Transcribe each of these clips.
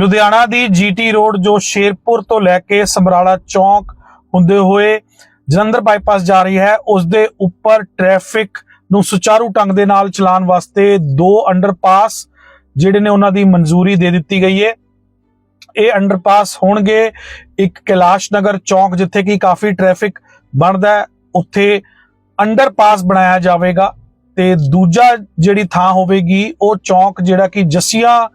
ਲੁਧਿਆਣਾ ਦੀ GT road ਜੋ ਸ਼ੇਰਪੁਰ ਤੋਂ ਲੈ ਕੇ ਸਮਰਾਲਾ ਚੌਂਕ ਹੁੰਦੇ ਹੋਏ ਜਲੰਧਰ ਬਾਈਪਾਸ ਜਾ ਰਹੀ ਹੈ, ਉਸ ਦੇ ਉੱਪਰ ਟ੍ਰੈਫਿਕ ਨੂੰ ਸੁਚਾਰੂ ਢੰਗ ਦੇ ਨਾਲ ਚਲਾਉਣ ਵਾਸਤੇ ਦੋ ਅੰਡਰਪਾਸ ਜਿਹੜੇ ਨੇ ਉਹਨਾਂ ਦੀ ਮਨਜ਼ੂਰੀ ਦੇ ਦਿੱਤੀ ਗਈ ਹੈ। ਇਹ ਅੰਡਰਪਾਸ ਹੋਣਗੇ ਇੱਕ ਕੈਲਾਸ਼ ਨਗਰ ਚੌਂਕ, ਜਿੱਥੇ ਕਿ ਕਾਫੀ ਟ੍ਰੈਫਿਕ ਬਣਦਾ ਹੈ। ਉੱਥੇ ਅੰਡਰਪਾਸ ਬਣਾਇਆ ਜਾਵੇਗਾ ਤੇ ਦੂਜਾ ਜਿਹੜੀ ਥਾਂ ਹੋਵੇਗੀ, ਉਹ ਚੌਂਕ ਜਿਹੜਾ ਕਿ ਜਸੀਆ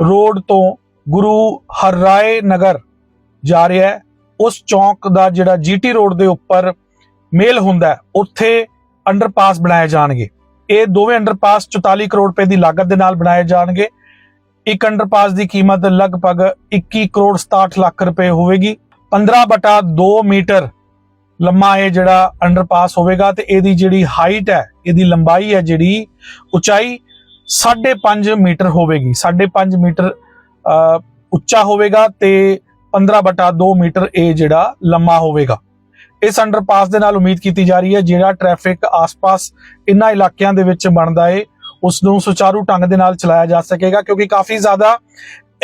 ਰੋਡ ਤੋਂ ਗੁਰੂ ਹਰਰਾਏ ਨਗਰ ਜਾ ਰਿਹਾ ਹੈ। ਉਸ ਚੌਂਕ ਦਾ ਜਿਹੜਾ ਜੀਟੀ ਰੋਡ ਦੇ ਉੱਪਰ ਮੇਲ ਹੁੰਦਾ ਹੈ, ਉੱਥੇ ਅੰਡਰਪਾਸ ਬਣਾਏ ਜਾਣਗੇ। ਇਹ ਦੋਵੇਂ ਅੰਡਰਪਾਸ 44 ਕਰੋੜ ਰੁਪਏ ਦੀ ਲਾਗਤ ਦੇ ਨਾਲ ਬਣਾਏ ਜਾਣਗੇ। ਇੱਕ ਅੰਡਰਪਾਸ ਦੀ ਕੀਮਤ ਲਗਭਗ 21 ਕਰੋੜ 67 ਲੱਖ ਰੁਪਏ ਹੋਵੇਗੀ। 15 ਬਟਾ 2 ਮੀਟਰ ਲੰਮਾ ਇਹ ਜਿਹੜਾ ਅੰਡਰਪਾਸ ਹੋਵੇਗਾ ਤੇ ਇਹਦੀ ਜਿਹੜੀ ਹਾਈਟ ਹੈ, ਇਹਦੀ ਲੰਬਾਈ ਹੈ ਜਿਹੜੀ ਉਚਾਈ 5.5 ਮੀਟਰ ਹੋਵੇਗੀ। 5.5 ਮੀਟਰ ਉੱਚਾ ਹੋਵੇਗਾ ਤੇ 15 ਬਟਾ 2 ਮੀਟਰ ਇਹ ਜਿਹੜਾ ਲੰਮਾ ਹੋਵੇਗਾ। ਇਸ ਅੰਡਰਪਾਸ ਦੇ ਨਾਲ ਉਮੀਦ ਕੀਤੀ ਜਾ ਰਹੀ ਹੈ, ਜਿਹੜਾ ਟ੍ਰੈਫਿਕ ਆਸ-ਪਾਸ ਇਨ੍ਹਾਂ ਇਲਾਕਿਆਂ ਦੇ ਵਿੱਚ ਬਣਦਾ ਏ ਉਸ ਨੂੰ ਸੁਚਾਰੂ ਢੰਗ ਦੇ ਨਾਲ ਚਲਾਇਆ ਜਾ ਸਕੇਗਾ, ਕਿਉਂਕਿ ਕਾਫੀ ਜ਼ਿਆਦਾ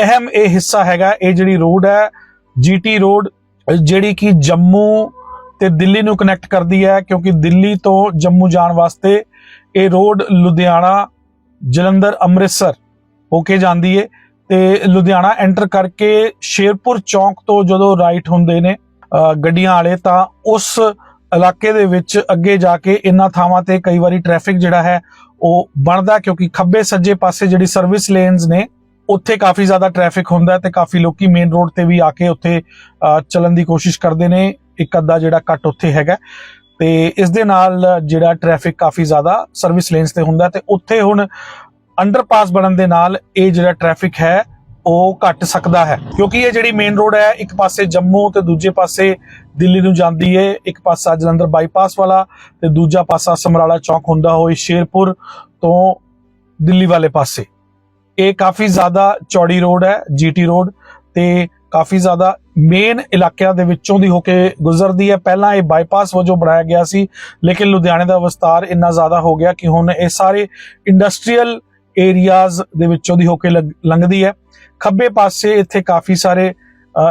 ਅਹਿਮ ਇਹ ਹਿੱਸਾ ਹੈਗਾ, ਇਹ ਜਿਹੜੀ ਰੋਡ ਹੈ ਜੀਟੀ ਰੋਡ, ਜਿਹੜੀ ਕਿ ਜੰਮੂ ਤੇ ਦਿੱਲੀ ਨੂੰ ਕਨੈਕਟ ਕਰਦੀ ਹੈ, ਕਿਉਂਕਿ ਦਿੱਲੀ ਤੋਂ ਜੰਮੂ ਜਾਣ ਵਾਸਤੇ ਇਹ ਰੋਡ ਲੁਧਿਆਣਾ, ਜਲੰਧਰ, ਅੰਮ੍ਰਿਤਸਰ ਹੋ ਕੇ ਜਾਂਦੀ ਏ। ਤੇ ਲੁਧਿਆਣਾ ਐਂਟਰ ਕਰਕੇ ਸ਼ੇਰਪੁਰ ਚੌਂਕ ਤੋਂ ਜਦੋਂ ਰਾਈਟ ਹੁੰਦੇ ਨੇ ਗੱਡੀਆਂ ਵਾਲੇ, ਤਾਂ ਉਸ ਇਲਾਕੇ ਦੇ ਵਿੱਚ ਅੱਗੇ ਜਾ ਕੇ ਇਨ੍ਹਾਂ ਥਾਵਾਂ ਤੇ ਕਈ ਵਾਰੀ ਟ੍ਰੈਫਿਕ ਜਿਹੜਾ ਹੈ, ਉਹ ਬਣਦਾ ਕਿਉਂਕਿ ਖੱਬੇ ਸੱਜੇ ਪਾਸੇ ਜਿਹੜੀ ਸਰਵਿਸ ਲੇਨਸ ਨੇ, ਉੱਥੇ ਕਾਫੀ ਜ਼ਿਆਦਾ ਟ੍ਰੈਫਿਕ ਹੁੰਦਾ ਹੈ ਤੇ ਕਾਫੀ ਲੋਕੀ ਮੇਨ ਰੋਡ ਤੇ ਵੀ ਆ ਕੇ ਉੱਥੇ ਚੱਲਣ ਦੀ ਕੋਸ਼ਿਸ਼ ਕਰਦੇ ਨੇ। ਇੱਕ ਅੱਧਾ ਜਿਹੜਾ ਕੱਟ ਉੱਥੇ ਹੈਗਾ। ਤੇ ਇਸ ਦੇ ਨਾਲ ਜਿਹੜਾ ਟ੍ਰੈਫਿਕ ਕਾਫੀ ਜ਼ਿਆਦਾ ਸਰਵਿਸ ਲੇਨਸ ਤੇ ਹੁੰਦਾ ਹੈ ਤੇ ਉੱਥੇ ਹੁਣ ਅੰਡਰਪਾਸ ਬਣਨ ਦੇ ਨਾਲ ਇਹ ਜਿਹੜਾ ਟ੍ਰੈਫਿਕ ਹੈ, ਉਹ ਘਟ ਸਕਦਾ ਹੈ। ਕਿਉਂਕਿ ਇਹ ਜਿਹੜੀ ਮੇਨ ਰੋਡ ਹੈ, ਇੱਕ ਪਾਸੇ ਜੰਮੂ ਤੇ ਦੂਜੇ ਪਾਸੇ ਦਿੱਲੀ ਨੂੰ ਜਾਂਦੀ ਹੈ ਇੱਕ ਪਾਸਾ ਜਲੰਧਰ ਬਾਈਪਾਸ ਵਾਲਾ ਤੇ ਦੂਜਾ ਪਾਸਾ ਸਮਰਾਲਾ ਚੌਕ ਹੁੰਦਾ ਹੋਏ ਸ਼ੇਰਪੁਰ ਤੋਂ ਦਿੱਲੀ ਵਾਲੇ ਪਾਸੇ। ਇਹ ਕਾਫੀ ਜ਼ਿਆਦਾ ਚੌੜੀ ਰੋਡ ਹੈ ਜੀਟੀ ਰੋਡ ਤੇ ਕਾਫੀ ਜ਼ਿਆਦਾ ਮੇਨ ਇਲਾਕਿਆਂ ਦੇ ਵਿੱਚੋਂ ਦੀ ਹੋ ਕੇ ਗੁਜ਼ਰਦੀ ਹੈ। ਪਹਿਲਾਂ ਇਹ ਬਾਈਪਾਸ ਵਜੋਂ ਬਣਾਇਆ ਗਿਆ ਸੀ, ਲੇਕਿਨ ਲੁਧਿਆਣੇ ਦਾ ਵਿਸਤਾਰ ਇੰਨਾ ਜ਼ਿਆਦਾ ਹੋ ਗਿਆ ਕਿ ਹੁਣ ਇਹ ਸਾਰੇ ਇੰਡਸਟਰੀਅਲ ਏਰੀਆਜ਼ ਦੇ ਵਿੱਚ ਉਹਦੀ ਹੋ ਕੇ ਲੰਘ- ਲੰਘਦੀ ਹੈ। ਖੱਬੇ ਪਾਸੇ ਇੱਥੇ ਕਾਫੀ ਸਾਰੇ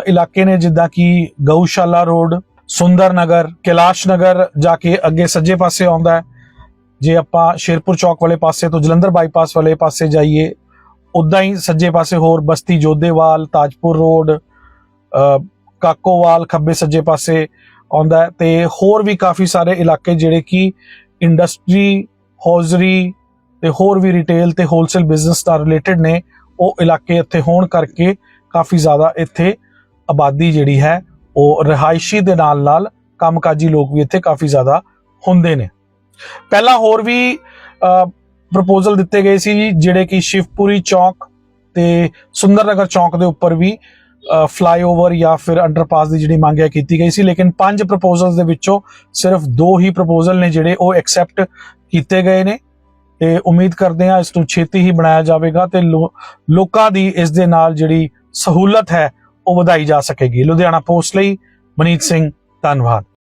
ਇਲਾਕੇ ਨੇ, ਜਿੱਦਾਂ ਕਿ ਗਊਸ਼ਾਲਾ ਰੋਡ, ਸੁੰਦਰ ਨਗਰ, ਕੈਲਾਸ਼ ਨਗਰ ਜਾ ਕੇ ਅੱਗੇ ਸੱਜੇ ਪਾਸੇ ਆਉਂਦਾ ਹੈ। ਜੇ ਆਪਾਂ ਸ਼ੇਰਪੁਰ ਚੌਕ ਵਾਲੇ ਪਾਸੇ ਤੋਂ ਜਲੰਧਰ ਬਾਈਪਾਸ ਵਾਲੇ ਪਾਸੇ ਜਾਈਏ, ਉਦਾਂ ਹੀ ਸੱਜੇ ਪਾਸੇ ਹੋਰ ਬਸਤੀ ਜੋਧੇਵਾਲ, ਤਾਜਪੁਰ ਰੋਡ ਕਾਕੋਵਾਲ ਖੱਬੇ ਸੱਜੇ ਪਾਸੇ ਆਉਂਦਾ ਹੈ ਤੇ ਹੋਰ ਵੀ ਕਾਫੀ ਸਾਰੇ ਇਲਾਕੇ ਜਿਹੜੇ ਕਿ ਇੰਡਸਟਰੀ ਹੌਜ਼ਰੀ ਤੇ ਹੋਰ ਵੀ ਰਿਟੇਲ ਤੇ ਹੋਲਸੇਲ ਬਿਜ਼ਨਸ ਨਾਲ ਰਿਲੇਟਡ ਨੇ, ਉਹ ਇਲਾਕੇ ਇੱਥੇ ਹੋਣ ਕਰਕੇ ਕਾਫੀ ਜ਼ਿਆਦਾ ਇੱਥੇ ਆਬਾਦੀ ਜਿਹੜੀ ਹੈ, ਉਹ ਰਿਹਾਇਸ਼ੀ ਦੇ ਨਾਲ ਨਾਲ ਕੰਮਕਾਜੀ ਲੋਕ ਵੀ ਇੱਥੇ ਕਾਫੀ ਜ਼ਿਆਦਾ ਹੁੰਦੇ ਨੇ। ਪਹਿਲਾਂ ਹੋਰ ਵੀ ਪ੍ਰਪੋਜ਼ਲ ਦਿੱਤੇ ਗਏ ਸੀ ਜਿਹੜੇ ਕਿ ਸ਼ਿਵਪੁਰੀ ਚੌਕ ਤੇ ਸੁੰਦਰਨਗਰ ਚੌਕ ਦੇ ਉੱਪਰ ਵੀ ਫਲਾਈਓਵਰ ਜਾਂ ਫਿਰ ਅੰਡਰਪਾਸ ਦੀ ਜਿਹੜੀ ਮੰਗ ਹੈ ਕੀਤੀ ਗਈ ਸੀ, ਲੇਕਿਨ ਪੰਜ ਪ੍ਰਪੋਜ਼ਲਸ ਦੇ ਵਿੱਚੋਂ ਸਿਰਫ ਦੋ ਹੀ ਪ੍ਰਪੋਜ਼ਲ ਨੇ ਜਿਹੜੇ ਉਹ ਐਕਸੈਪਟ ਕੀਤੇ ਗਏ ਨੇ। ਤੇ ਉਮੀਦ ਕਰਦੇ ਹਾਂ ਇਸ ਨੂੰ ਛੇਤੀ ਹੀ ਬਣਾਇਆ ਜਾਵੇਗਾ ਤੇ ਲੋ- ਲੋਕਾਂ ਦੀ ਇਸ ਦੇ ਨਾਲ ਜਿਹੜੀ ਸਹੂਲਤ ਹੈ, ਉਹ ਵਧਾਈ ਜਾ ਸਕੇਗੀ। ਲੁਧਿਆਣਾ ਪੋਸਟ ਲਈ ਮਨੀਤ ਸਿੰਘ, ਧੰਨਵਾਦ।